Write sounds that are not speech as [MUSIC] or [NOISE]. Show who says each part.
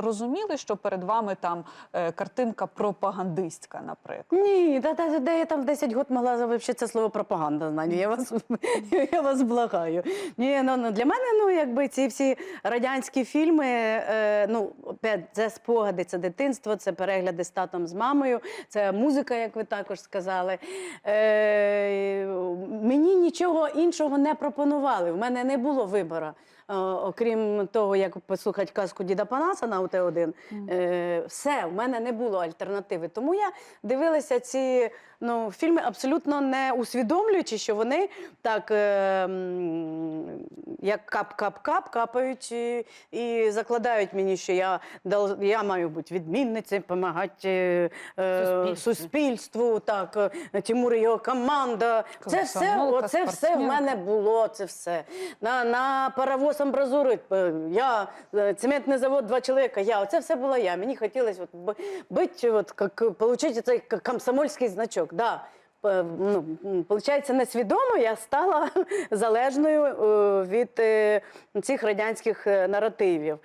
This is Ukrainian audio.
Speaker 1: розуміли, що перед вами там е, картинка пропагандистська, наприклад?
Speaker 2: Ні, та, та, де я там в 10 років могла це слово пропаганда знати. Я вас, [LAUGHS] я вас благаю. Ні, ну, ну, для мене, ну, якби ці всі радянські фільми, е, ну, це спогади, це дитинство, це перегляди з татом, з мамою, це музика, як ви також сказали. Е, мені нічого іншого не пропонували. В мене не було вибору. Е, Окрім того, як послухати казку Діда Панаса на УТ-1, е, все, в мене не було альтернативи. Тому я дивилася ці ну, фільми, абсолютно не усвідомлюючи, що вони так, е, як кап-кап-кап, капають і, і закладають мені, що я, я маю бути відмінницею, допомагати е,
Speaker 3: Суспільству.
Speaker 2: суспільству, так, е, Тимур і його команда. Це все,
Speaker 1: Комсомолка,
Speaker 2: оце все в мене було, це все. На, на паровоз амбразури, е, я, е, цементний завод, два чоловіка, я. Оце все була я. Мені хотілося от, б- бути, от, як, отримати цей комсомольський значок. Да. Е, Ну, Получається, несвідомо я стала [LAUGHS] залежною від цих радянських наративів.